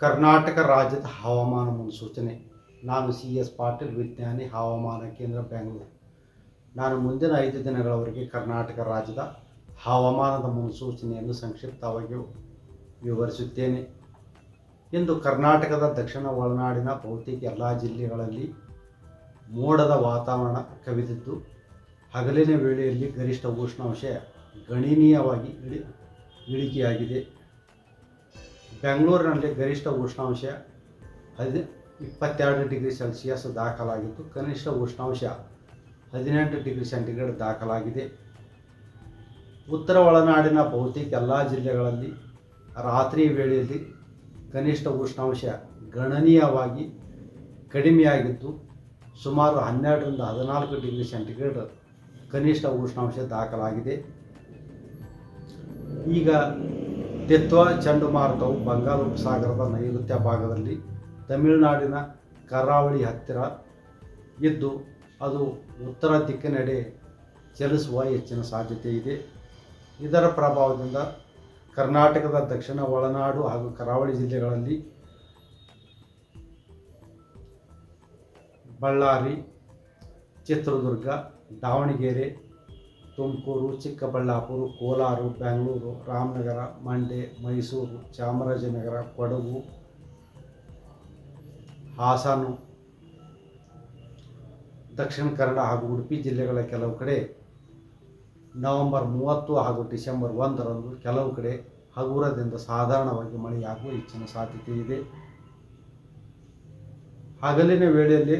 ಕರ್ನಾಟಕ ರಾಜ್ಯದ ಹವಾಮಾನ ಮುನ್ಸೂಚನೆ. ನಾನು ಸಿ ಎಸ್ ಪಾಟೀಲ್, ವಿಜ್ಞಾನಿ, ಹವಾಮಾನ ಕೇಂದ್ರ ಬೆಂಗಳೂರು ನಾನು ಮುಂದಿನ ಐದು ದಿನಗಳವರೆಗೆ ಕರ್ನಾಟಕ ರಾಜ್ಯದ ಹವಾಮಾನದ ಮುನ್ಸೂಚನೆಯನ್ನು ಸಂಕ್ಷಿಪ್ತವಾಗಿ ವಿವರಿಸುತ್ತೇನೆ. ಇಂದು ಕರ್ನಾಟಕದ ದಕ್ಷಿಣ ಒಳನಾಡಿನ ಬಹುತೇಕ ಎಲ್ಲ ಜಿಲ್ಲೆಗಳಲ್ಲಿ ಮೋಡದ ವಾತಾವರಣ ಕವಿದಿದ್ದು, ಹಗಲಿನ ವೇಳೆಯಲ್ಲಿ ಗರಿಷ್ಠ ಉಷ್ಣಾಂಶ ಗಣನೀಯವಾಗಿ ಇಳಿ, ಇಳಿಕೆಯಾಗಿದೆ. ಬೆಂಗಳೂರಿನಲ್ಲಿ ಗರಿಷ್ಠ ಉಷ್ಣಾಂಶ ಹದಿ ಇಪ್ಪತ್ತೆರಡು ಡಿಗ್ರಿ ಸೆಲ್ಸಿಯಸ್ ದಾಖಲಾಗಿತ್ತು. ಕನಿಷ್ಠ ಉಷ್ಣಾಂಶ ಹದಿನೆಂಟು ಡಿಗ್ರಿ ಸೆಂಟಿಗ್ರೇಡ್ ದಾಖಲಾಗಿದೆ. ಉತ್ತರ ಒಳನಾಡಿನ ಬಹುತೇಕ ಎಲ್ಲ ಜಿಲ್ಲೆಗಳಲ್ಲಿ ರಾತ್ರಿ ವೇಳೆಯಲ್ಲಿ ಕನಿಷ್ಠ ಉಷ್ಣಾಂಶ ಗಣನೀಯವಾಗಿ ಕಡಿಮೆಯಾಗಿತ್ತು ಸುಮಾರು ಹನ್ನೆರಡರಿಂದ ಹದಿನಾಲ್ಕು ಡಿಗ್ರಿ ಸೆಂಟಿಗ್ರೇಡ್ ಕನಿಷ್ಠ ಉಷ್ಣಾಂಶ ದಾಖಲಾಗಿದೆ. ಈಗ ತೆತ್ವ ಚಂಡಮಾರುತವು ಬಂಗಾಳ ಉಪಸಾಗರದ ನೈಋತ್ಯ ಭಾಗದಲ್ಲಿ ತಮಿಳುನಾಡಿನ ಕರಾವಳಿ ಹತ್ತಿರ ಇದ್ದು, ಅದು ಉತ್ತರ ದಿಕ್ಕಿನೆಡೆ ಚಲಿಸುವ ಹೆಚ್ಚಿನ ಸಾಧ್ಯತೆ ಇದೆ. ಇದರ ಪ್ರಭಾವದಿಂದ ಕರ್ನಾಟಕದ ದಕ್ಷಿಣ ಒಳನಾಡು ಹಾಗೂ ಕರಾವಳಿ ಜಿಲ್ಲೆಗಳಲ್ಲಿ ಬಳ್ಳಾರಿ, ಚಿತ್ರದುರ್ಗ, ದಾವಣಗೆರೆ ತುಮಕೂರು, ಚಿಕ್ಕಬಳ್ಳಾಪುರ, ಕೋಲಾರ, ಬೆಂಗಳೂರು, ರಾಮನಗರ, ಮಂಡ್ಯ, ಮೈಸೂರು, ಚಾಮರಾಜನಗರ, ಕೊಡಗು, ಹಾಸನ, ದಕ್ಷಿಣ ಕನ್ನಡ ಹಾಗೂ ಉಡುಪಿ ಜಿಲ್ಲೆಗಳ ಕೆಲವು ಕಡೆ ನವೆಂಬರ್ ಮೂವತ್ತು ಹಾಗೂ ಡಿಸೆಂಬರ್ ಒಂದರಂದು ಕೆಲವು ಕಡೆ ಹಗುರದಿಂದ ಸಾಧಾರಣವಾಗಿ ಮಳೆಯಾಗುವ ಹೆಚ್ಚಿನ ಸಾಧ್ಯತೆ ಇದೆ. ಹಗಲಿನ ವೇಳೆಯಲ್ಲಿ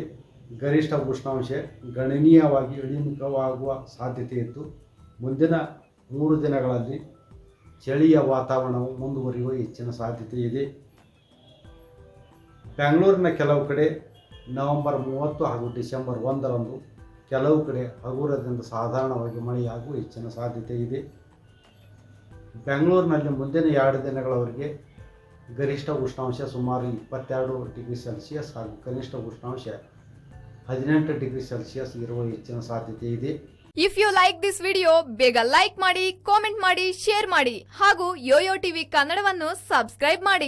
ಗರಿಷ್ಠ ಉಷ್ಣಾಂಶ ಗಣನೀಯವಾಗಿ ಇಳಿಮುಖವಾಗುವ ಸಾಧ್ಯತೆ ಇದ್ದು, ಮುಂದಿನ ಮೂರು ದಿನಗಳಲ್ಲಿ ಚಳಿಯ ವಾತಾವರಣವು ಮುಂದುವರಿಯುವ ಹೆಚ್ಚಿನ ಸಾಧ್ಯತೆ ಇದೆ. ಬೆಂಗಳೂರಿನ ಕೆಲವು ಕಡೆ ನವೆಂಬರ್ ಮೂವತ್ತು ಹಾಗೂ ಡಿಸೆಂಬರ್ ಒಂದರಂದು ಕೆಲವು ಕಡೆ ಹಗುರದಿಂದ ಸಾಧಾರಣವಾಗಿ ಮಳೆಯಾಗುವ ಹೆಚ್ಚಿನ ಸಾಧ್ಯತೆ ಇದೆ. ಬೆಂಗಳೂರಿನಲ್ಲಿ ಮುಂದಿನ ಎರಡು ದಿನಗಳವರೆಗೆ ಗರಿಷ್ಠ ಉಷ್ಣಾಂಶ ಸುಮಾರು ಇಪ್ಪತ್ತೆರಡು ಡಿಗ್ರಿ ಸೆಲ್ಸಿಯಸ್ ಹಾಗೂ ಕನಿಷ್ಠ ಉಷ್ಣಾಂಶ ಹದಿನೆಂಟು ಡಿಗ್ರಿ ಸೆಲ್ಸಿಯಸ್ ಇರುವ ಹೆಚ್ಚಿನ ಸಾಧ್ಯತೆ ಇದೆ. If you like this video ಬೇಗ ಲೈಕ್ ಮಾಡಿ ಕಾಮೆಂಟ್ ಮಾಡಿ ಶೇರ್ ಮಾಡಿ ಹಾಗೂ ಯೋಯೋ ಟಿವಿ ಕನ್ನಡವನ್ನು ಸಬ್ಸ್ಕ್ರೈಬ್ ಮಾಡಿ.